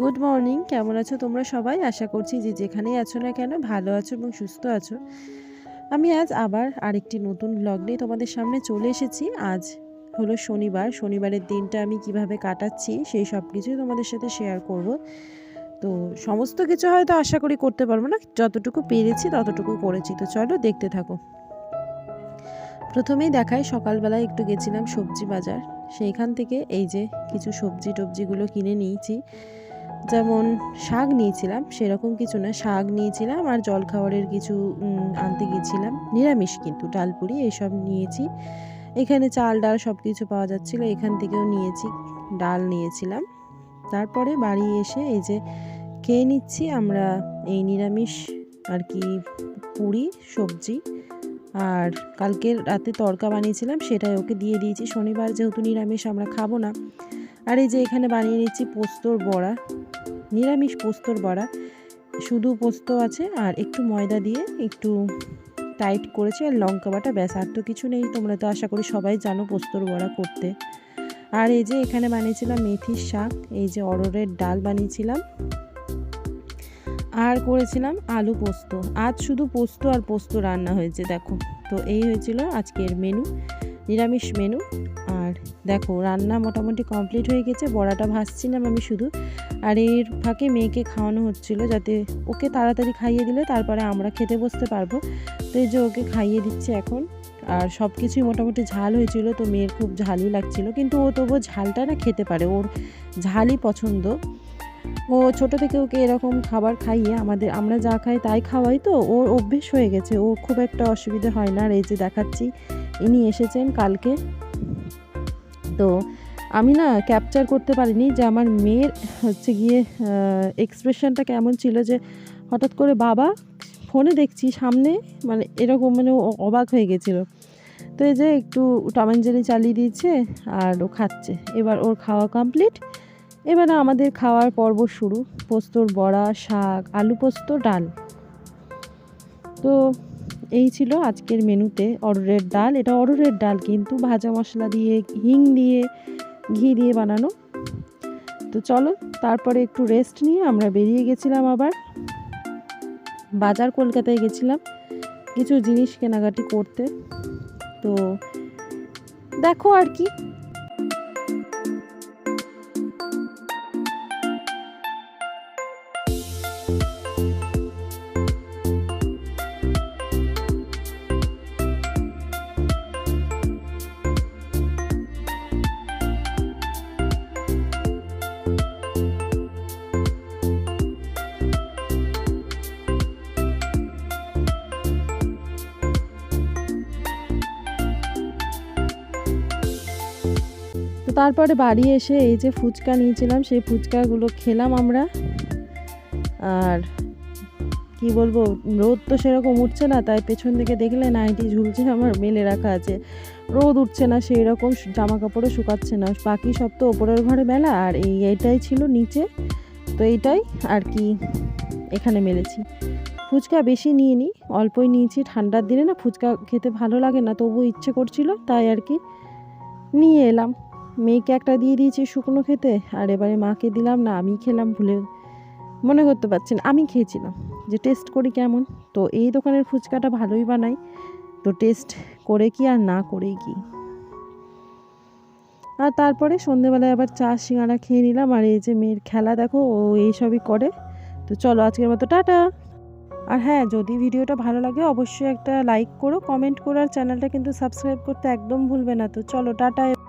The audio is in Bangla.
গুড মর্নিং কেমন আছো তোমরা সবাই? আশা করছি যে যেখানেই আছো না কেন, ভালো আছো এবং সুস্থ আছো। আমি আজ আবার আরেকটি নতুন ব্লগ নিয়ে তোমাদের সামনে চলে এসেছি। আজ হলো শনিবার। শনিবারের দিনটা আমি কীভাবে কাটাচ্ছি, সেই সব কিছুই তোমাদের সাথে শেয়ার করব। তো সমস্ত কিছু হয়তো আশা করি করতে পারব না। যতটুকু পেরেছি ততটুকু করেছি। তো চলো দেখতে থাকো। প্রথমেই দেখায় সকালবেলায় একটু গেছিলাম সবজি বাজার। সেইখান থেকে এই যে কিছু সবজি টবজিগুলো কিনে নিয়েছি। যেমন শাক নিয়েছিলাম, সেরকম কিছু না। শাক নিয়েছিলাম আর জলখাবারের কিছু আনতে গিয়েছিলাম। নিরামিষ কিন্তু ডালপুরি এইসব নিয়েছি। এখানে চাল, ডাল সব কিছু পাওয়া যাচ্ছিল, এখান থেকেও নিয়েছি, ডাল নিয়েছিলাম। তারপরে বাড়ি এসে এই যে খেয়ে নিচ্ছি আমরা এই নিরামিষ আর কি পুরি, সবজি। আর কালকে রাতে তড়কা বানিয়েছিলাম, সেটাই ওকে দিয়ে দিয়েছি। শনিবার যেহেতু নিরামিষ, আমরা খাব না। আর এই যে এখানে বানিয়ে নিচ্ছি পোস্তর বড়া। নিরামিষ পোস্তর বড়া। শুধু পোস্ত আছে আর একটু ময়দা দিয়ে একটু টাইট করেছি আর লঙ্কা বাটা, ব্যাস। আর তো কিছু নেই, তোমরা তো আশা করি সবাই জানো পোস্তর বড়া করতে। আর এই যে এখানে বানিয়েছিলাম মেথির শাক, এই যে অরড়ের ডাল বানিয়েছিলাম। আর করেছিলাম আলু পোস্ত। আজ শুধু পোস্ত আর পোস্ত রান্না হয়েছে, দেখো। তো এই হয়েছিল আজকের মেনু নিরামিষ মেনু আর দেখো, রান্না মোটামুটি কমপ্লিট হয়ে গেছে, বড়াটা ভাজছিলাম আমি শুধু। আর এর ফাঁকে মেয়েকে খাওয়ানো হচ্ছিল যাতে ওকে তাড়াতাড়ি খাইয়ে দিলে তারপরে আমরা খেতে বসতে পারব। তো এই যে ওকে খাইয়ে দিচ্ছে এখন। আর সব কিছুই মোটামুটি ঝাল হয়েছিল, তো মেয়ের খুব ঝালই লাগছিল। কিন্তু ও তবুও ঝালটা না খেতে পারে, ওর ঝালই পছন্দ। ও ছোট থেকে ওকে এরকম খাবার খাইয়ে আমাদের, আমরা যা খাই তাই খাওয়াই তো, ওর অভ্যেস হয়ে গেছে। ওর খুব একটা অসুবিধা হয় না। আর এই যে দেখাচ্ছি, ইনি এসেছেন কালকে। তো আমি না ক্যাপচার করতে পারিনি যে আমার মেয়ের হচ্ছে গিয়ে এক্সপ্রেশনটা কেমন ছিল যে হঠাৎ করে বাবা ফোনে দেখছি সামনে মানে এরকম মানে অবাক হয়ে গেছিল। তো এই যে একটু টমেঞ্জারি চালিয়ে দিয়েছে আর ও খাচ্ছে। এবার ওর খাওয়া কমপ্লিট এবার আমাদের খাওয়ার পর্ব শুরু। পোস্তর বড়া, শাক, আলু পোস্ত, ডাল। তো এই ছিল আজকের মেনুতে অরুরের ডাল। এটা অরুরের ডাল কিন্তু ভাজা মশলা দিয়ে, হিং দিয়ে, ঘি দিয়ে বানানো। তো চলো, তারপরে একটু রেস্ট নিয়ে আমরা বেরিয়ে গেছিলাম আবার। বাজার কলকাতায় গেছিলাম কিছু জিনিস কেনাকাটি করতে। তো দেখো আর কি। তারপরে বাড়ি এসে এই যে ফুচকা নিয়েছিলাম, সেই ফুচকাগুলো খেলাম আমরা। আর কি বলব, রোদ তো সেরকম উঠছে না, তাই পেছন দিকে দেখলে নাইটি ঝুলছে, আমার মেলে রাখা আছে। রোদ উঠছে না সেই রকম জামা কাপড়ও শুকাচ্ছে না। বাকি সব তো ওপরের ঘরে মেলা, আর এই এইটাই ছিল নিচে। তো এইটাই আর কি এখানে মেলেছি। ফুচকা বেশি নিয়ে নিই অল্পই নিয়েছি। ঠান্ডার দিনে না ফুচকা খেতে ভালো লাগে না তবু ইচ্ছে করছিল, তাই আর কি নিয়ে এলাম। মেয়েকে একটা দিয়ে দিয়েছি শুকনো খেতে, আর এবারে মাকে দিলাম না, আমি খেলাম ভুলে মনে করতে পারছেন আমি খেয়েছিলাম। যে টেস্ট করি কেমন? তো এই দোকানের ফুচকাটা ভালোই বানাই। তো টেস্ট করে কি আর না করে কি? আর তারপরে সন্ধেবেলায় আবার চা সিঙ্গারা খেয়ে নিলাম, আর এই যে মেয়ের খেলা দেখো, ও এইসবই করে। তো চলো আজকের মতো, টাটা! আর হ্যাঁ যদি ভিডিওটা ভালো লাগে, অবশ্যই একটা লাইক করো কমেন্ট করো, আর চ্যানেলটা কিন্তু সাবস্ক্রাইব করতে একদম ভুলবে না। তো চলো, টাটা!